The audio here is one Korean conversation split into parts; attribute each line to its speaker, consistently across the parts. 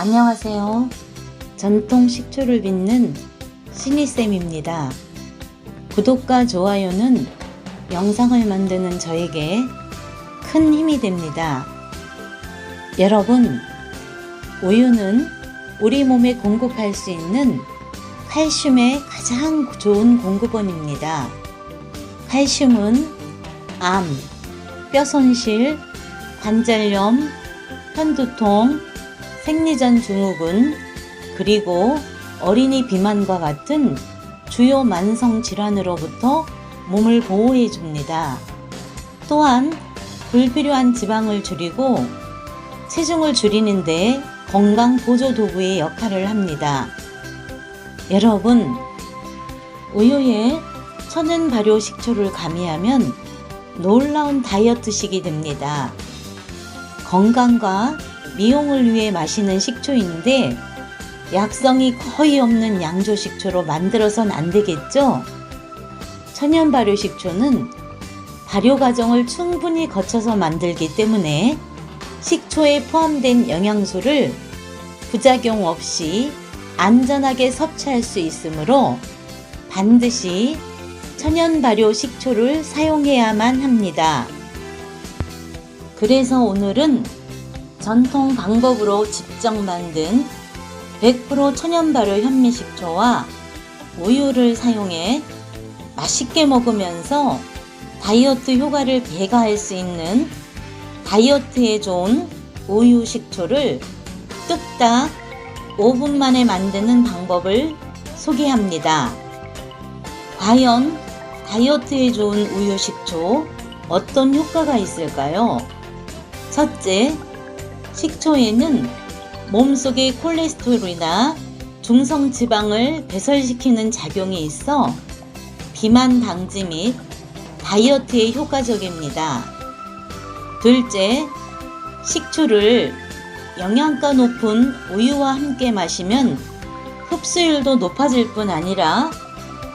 Speaker 1: 안녕하세요. 전통 식초를 빚는 신이쌤입니다. 구독과 좋아요는 영상을 만드는 저에게 큰 힘이 됩니다. 여러분, 우유는 우리 몸에 공급할 수 있는 칼슘의 가장 좋은 공급원입니다. 칼슘은 암, 뼈 손실, 관절염, 편두통, 생리전 증후군, 그리고 어린이 비만과 같은 주요 만성 질환으로부터 몸을 보호해 줍니다. 또한 불필요한 지방을 줄이고 체중을 줄이는데 건강 보조 도구의 역할을 합니다. 여러분, 우유에 천연 발효 식초를 가미하면 놀라운 다이어트식이 됩니다. 건강과 미용을 위해 마시는 식초인데 약성이 거의 없는 양조 식초로 만들어선 안 되겠죠? 천연 발효 식초는 발효 과정을 충분히 거쳐서 만들기 때문에 식초에 포함된 영양소를 부작용 없이 안전하게 섭취할 수 있으므로 반드시 천연 발효 식초를 사용해야만 합니다. 그래서 오늘은 전통 방법으로 직접 만든 100% 천연 발효 현미식초와 우유를 사용해 맛있게 먹으면서 다이어트 효과를 배가할 수 있는 다이어트에 좋은 우유 식초를 뚝딱 5분 만에 만드는 방법을 소개합니다. 과연 다이어트에 좋은 우유 식초 어떤 효과가 있을까요? 첫째, 식초에는 몸속의 콜레스테롤이나 중성 지방을 배설시키는 작용이 있어 비만 방지 및 다이어트에 효과적입니다. 둘째, 식초를 영양가 높은 우유와 함께 마시면 흡수율도 높아질 뿐 아니라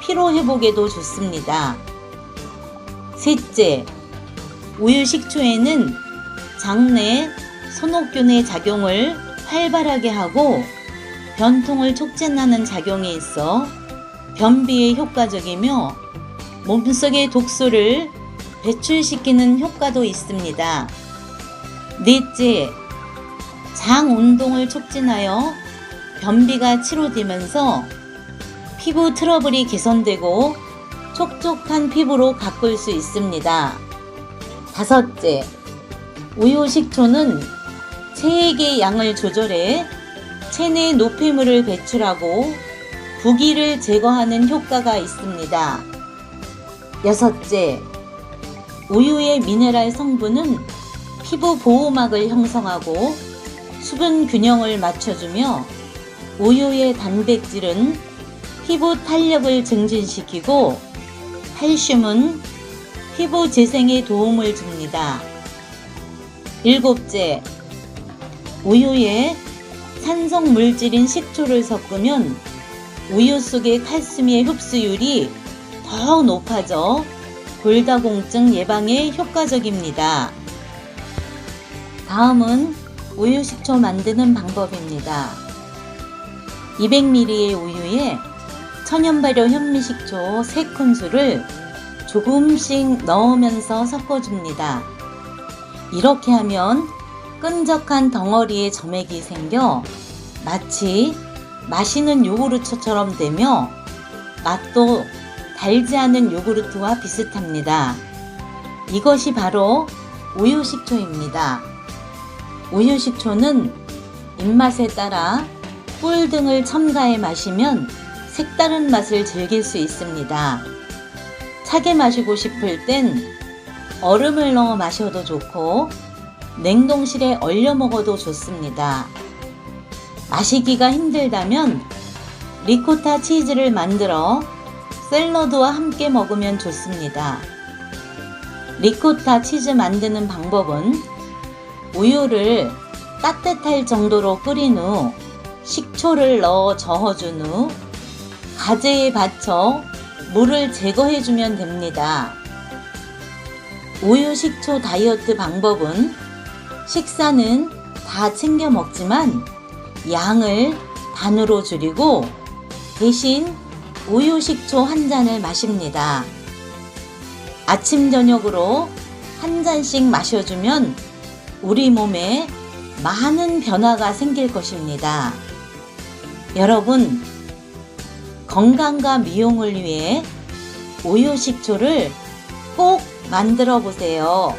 Speaker 1: 피로 회복에도 좋습니다. 셋째, 우유 식초에는 장내 손옥균의 작용을 활발하게 하고 변통을 촉진하는 작용이 있어 변비에 효과적이며 몸속의 독소를 배출시키는 효과도 있습니다. 넷째, 장 운동을 촉진하여 변비가 치료되면서 피부 트러블이 개선되고 촉촉한 피부로 가꿀 수 있습니다. 다섯째, 우유 식초는 체액의 양을 조절해 체내 노폐물을 배출하고 부기를 제거하는 효과가 있습니다. 여섯째, 우유의 미네랄 성분은 피부 보호막을 형성하고 수분 균형을 맞춰주며 우유의 단백질은 피부 탄력을 증진시키고 칼슘은 피부 재생에 도움을 줍니다. 일곱째, 우유에 산성 물질인 식초를 섞으면 우유 속의 칼슘의 흡수율이 더욱 높아져 골다공증 예방에 효과적입니다. 다음은 우유 식초 만드는 방법입니다. 200ml의 우유에 천연 발효 현미 식초 3큰술을 조금씩 넣으면서 섞어줍니다. 이렇게 하면 끈적한 덩어리에 점액이 생겨 마치 마시는 요구르트처럼 되며 맛도 달지 않은 요구르트와 비슷합니다. 이것이 바로 우유 식초입니다. 우유 식초는 입맛에 따라 꿀 등을 첨가해 마시면 색다른 맛을 즐길 수 있습니다. 차게 마시고 싶을 땐 얼음을 넣어 마셔도 좋고 냉동실에 얼려 먹어도 좋습니다. 마시기가 힘들다면 리코타 치즈를 만들어 샐러드와 함께 먹으면 좋습니다. 리코타 치즈 만드는 방법은 우유를 따뜻할 정도로 끓인 후 식초를 넣어 저어준 후 가재에 받쳐 물을 제거해주면 됩니다. 우유 식초 다이어트 방법은 식사는 다 챙겨 먹지만 양을 반으로 줄이고 대신 우유 식초 한 잔을 마십니다. 아침 저녁으로 한 잔씩 마셔주면 우리 몸에 많은 변화가 생길 것입니다. 여러분, 건강과 미용을 위해 우유 식초를 꼭 만들어 보세요.